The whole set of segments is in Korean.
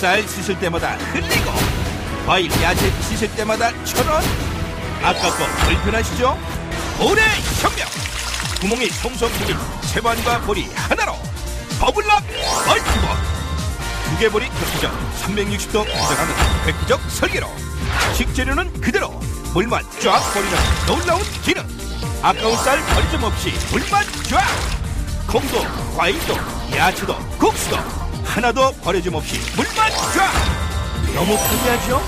쌀 씻을 때마다 흘리고 과일 야채 씻을 때마다 천원? 아깝고 불편하시죠? 볼의 혁명! 구멍이 송송 뚫린 채반과 볼이 하나로 버블락 멀티볼! 두개 볼이 겹쳐져 360도 고정하는 획기적 설계로 식재료는 그대로 물만 쫙 버리는 놀라운 기능! 아까운 쌀 버리점 없이 물만 쫙! 콩도 과일도 야채도 국수도 하나도 버려짐 없이 물만 쫙 너무 편리하죠?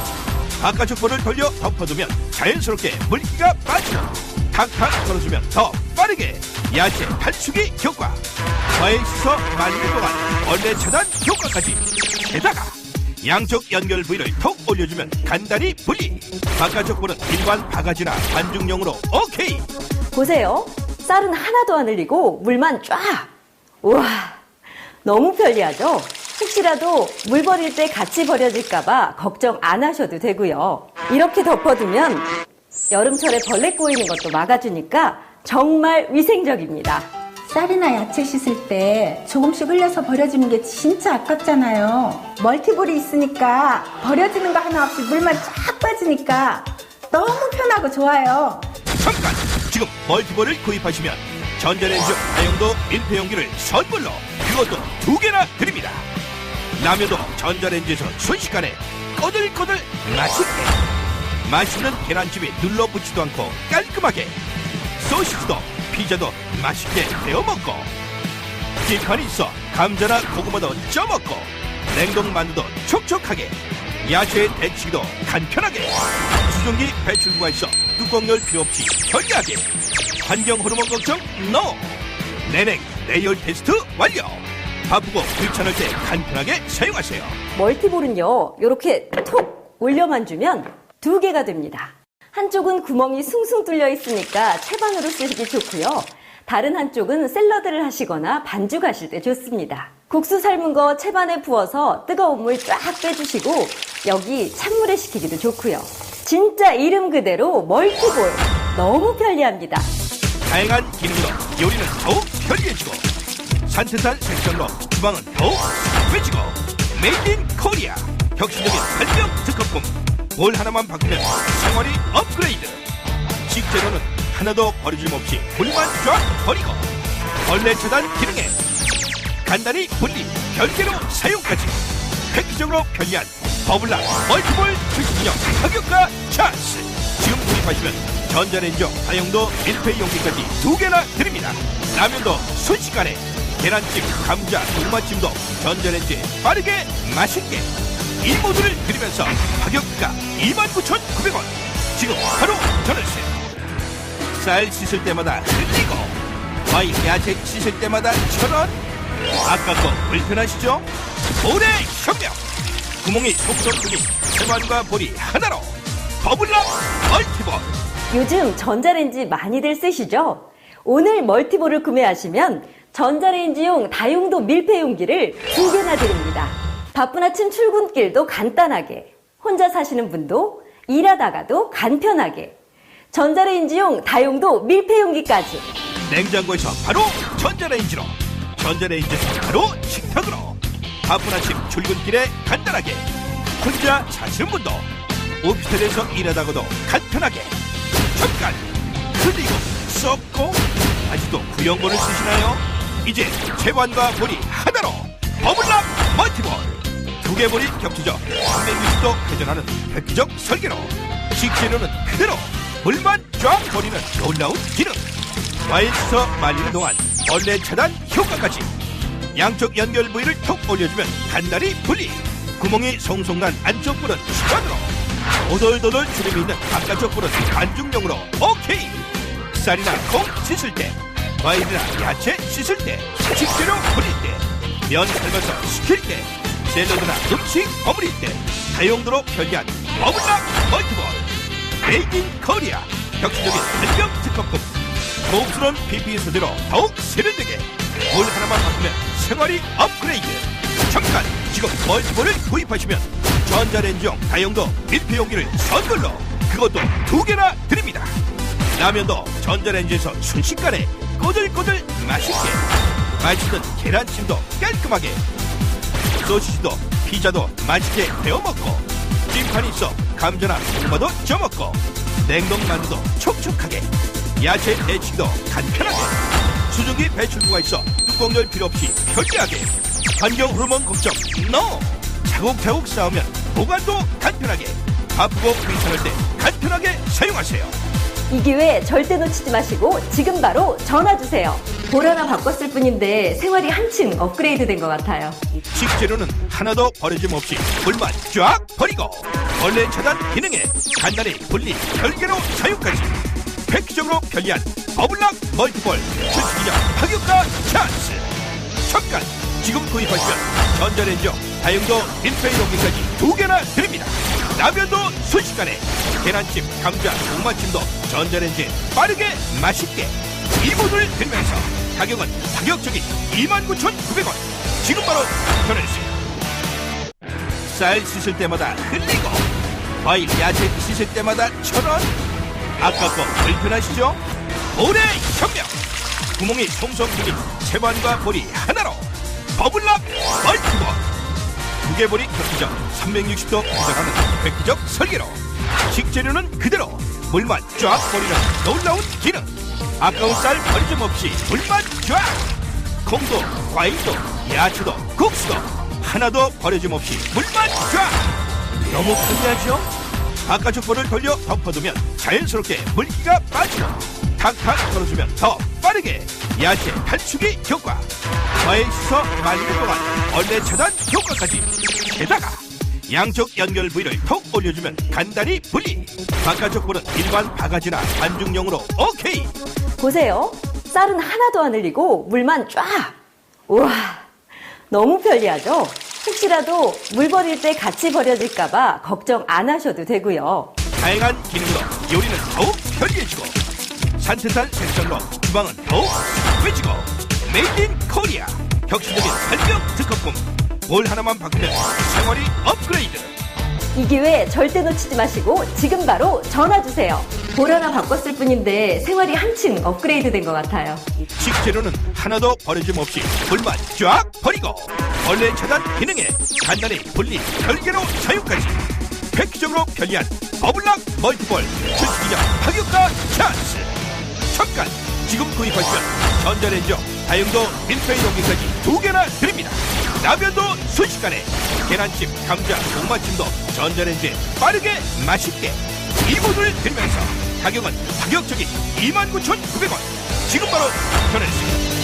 바깥쪽 볼을 돌려 덮어두면 자연스럽게 물기가 빠지고 탁탁 털어주면 더 빠르게 야채 탈수기 효과 과일 씻어 말리는 동안 벌레 차단 효과까지 게다가 양쪽 연결 부위를 톡 올려주면 간단히 분리 바깥쪽 볼은 일반 바가지나 반죽용으로 오케이 보세요. 쌀은 하나도 안 흘리고 물만 쫙. 우와, 너무 편리하죠? 혹시라도 물 버릴 때 같이 버려질까봐 걱정 안 하셔도 되고요. 이렇게 덮어두면 여름철에 벌레 꼬이는 것도 막아주니까 정말 위생적입니다. 쌀이나 야채 씻을 때 조금씩 흘려서 버려지는 게 진짜 아깝잖아요. 멀티볼이 있으니까 버려지는 거 하나 없이 물만 쫙 빠지니까 너무 편하고 좋아요. 잠깐 지금 멀티볼을 구입하시면 전자레인지 다용도 밀폐용기를 선물로 그것도 두 개나 드립니다 라면도 전자레인지에서 순식간에 꼬들꼬들 맛있게. 맛있는 계란찜에 눌러붙지도 않고 깔끔하게. 소시지도 피자도 맛있게 데워 먹고. 뒷판이 있어 감자나 고구마도 쪄먹고. 냉동 만두도 촉촉하게. 야채 데치기도 간편하게. 수증기 배출구가 있어 뚜껑 열 필요 없이 편리하게. 환경 호르몬 걱정 NO. 내냉 내열 테스트 완료 바쁘고 귀찮을 때 간편하게 사용하세요 멀티볼은요, 이렇게 톡 올려만 주면 두 개가 됩니다. 한쪽은 구멍이 숭숭 뚫려 있으니까 채반으로 쓰기 좋고요. 다른 한쪽은 샐러드를 하시거나 반죽하실 때 좋습니다. 국수 삶은 거 채반에 부어서 뜨거운 물 쫙 빼주시고 여기 찬물에 식히기도 좋고요. 진짜 이름 그대로 멀티볼. 너무 편리합니다. 다양한 기능으로 요리는 더욱 편리해지고 산뜻한 색상으로 주방은 더욱 상쾌해지고 메이드 인 코리아 혁신적인 설명 특허품. 뭘 하나만 바꾸면 생활이 업그레이드. 식재료는 하나도 버리짐 없이 물만 쫙 버리고 벌레 차단 기능에 간단히 분리 별개로 사용까지 획기적으로 편리한 버블락 멀티볼 70년 가격과 찬스. 지금 구입하시면 전자레인지용 다용도 밀폐 용기까지 두 개나 드립니다. 라면도 순식간에 계란찜, 감자, 고구마찜도 전자레인지에 빠르게 맛있게. 이 모두를 드리면서 가격가 29,900원. 지금 바로 전화주세요 쌀 씻을 때마다 흘리고 과일 야채 씻을 때마다 천원. 아깝고 불편하시죠? 볼의 혁명! 구멍이 속속 뚫린 세관과 볼이 하나로 버블락 멀티볼. 요즘 전자레인지 많이들 쓰시죠? 오늘 멀티볼을 구매하시면 전자레인지용 다용도 밀폐용기를 두 개나 드립니다. 바쁜 아침 출근길도 간단하게, 혼자 사시는 분도 일하다가도 간편하게, 전자레인지용 다용도 밀폐용기까지 냉장고에서 바로 전자레인지로 전자레인지에서 바로 식탁으로 바쁜 아침 출근길에 간단하게 혼자 사시는 분도 오피스텔에서 일하다가도 간편하게 잠깐 흘리고 썩고 아직도 구형본을 쓰시나요? 이제 채반과 볼이 하나로 버블락 멀티볼. 두 개 볼이 겹쳐져 360도 회전하는 획기적 설계로 식재료는 그대로 물만 쫙 버리는 놀라운 기능. 씻어 말리는 동안 벌레 차단 효과까지 양쪽 연결 부위를 톡 올려주면 간단히 분리. 구멍이 송송 난 안쪽 불은 시간으로 오돌도돌 주름이 있는 바깥쪽 불은 반죽용으로 오케이. 쌀이나 콩 씻을 때 과일이나 야채 씻을 때 식재료 버릴 때 면 삶아서 식힐 때 샐러드나 음식 버무릴 때 다용도로 편리한 버블락 멀티볼 메이드 인 코리아 혁신적인 한경 특허품. 고급스러운 PPE 소재로 더욱 세련되게 뭘 하나만 바꾸면 생활이 업그레이드. 잠깐 지금 멀티볼을 구입하시면 전자레인지용 다용도 밀폐용기를 선물로 그것도 두 개나 드립니다. 라면도 전자레인지에서 순식간에 꼬들꼬들 맛있게. 맛있는 계란찜도 깔끔하게. 소시지도 피자도 맛있게 데워 먹고. 찜판이 있어 감자나 고구마도 쪄 먹고. 냉동 만두도 촉촉하게. 야채 데치기도 간편하게. 수증기 배출구가 있어 뚜껑 열 필요 없이 편리하게. 환경 호르몬 걱정 NO. 차곡차곡 쌓으면 보관도 간편하게. 바쁘고 귀찮을 때 간편하게 사용하세요 이 기회 절대 놓치지 마시고 지금 바로 전화 주세요. 볼 하나 바꿨을 뿐인데 생활이 한층 업그레이드 된 것 같아요. 식재료는 하나도 버려짐 없이 물만 쫙 버리고 벌레 차단 기능에 간단히 분리 별개로 사용까지 획기적으로 편리한 버블락 멀티볼 출시기념 파격가 찬스 잠깐 지금 구입하시면 전자레인저 다용도 밀폐 용기까지 두 개나 드립니다 라면도 순식간에. 계란찜 감자 고구마찜도 전자레인지에 빠르게 맛있게 이분을 드리면서 가격은 파격적인 29,900원. 지금 바로 전해주세요 쌀 씻을 때마다 흘리고 과일 야채 씻을 때마다 천원? 아깝고 불편하시죠? 올해 혁명! 구멍이 송송 뚫린 채반과 볼이 하나로 버블락 멀티볼 두개볼이 겹치져 360도 고정하는 획기적 설계로 식재료는 그대로 물만 쫙 버리는 놀라운 기능. 아까운 쌀 버리점 없이 물만 쫙! 콩도 과일도 야채도 국수도 하나도 버려짐 없이 물만 쫙! 너무 편리하죠? 바깥쪽 볼을 돌려 덮어두면 자연스럽게 물기가 빠지고 탁탁 털어주면 더 빠르게 야채 탈수기 효과 과일 씻어 말리는 동안 벌레 차단 효과까지 게다가 양쪽 연결 부위를 톡 올려주면 간단히 분리 바깥쪽 볼은 일반 바가지나 반죽용으로 오케이 보세요. 쌀은 하나도 안 흘리고 물만 쫙. 우와, 너무 편리하죠? 혹시라도 물 버릴 때 같이 버려질까봐 걱정 안 하셔도 되고요. 다양한 기능으로 요리는 더욱 편리해지고 산뜻한 색상으로 주방은 더욱 외지고 메이드 인 코리아 격수적인 활력 특허품 볼 하나만 바꾸면 생활이 업그레이드 이 기회 절대 놓치지 마시고 지금 바로 전화 주세요. 볼 하나 바꿨을 뿐인데 생활이 한층 업그레이드 된 것 같아요. 식재료는 하나도 버려짐 없이 물만 쫙 버리고 벌레 차단 기능에 간단히 분리 별개로 사용까지. 획기적으로 편리한 버블락 멀티볼 출시기념 파격가 찬스. 잠깐 지금 구입하시면 전자레인저 다용도 밀폐 용기까지 두 개나 드립니다. 라면도 순식간에. 계란찜 감자 고구마찜도 전자레인지에 빠르게 맛있게 이분을 드리면서 가격은 파격적인 29,900원. 지금 바로 전해주세요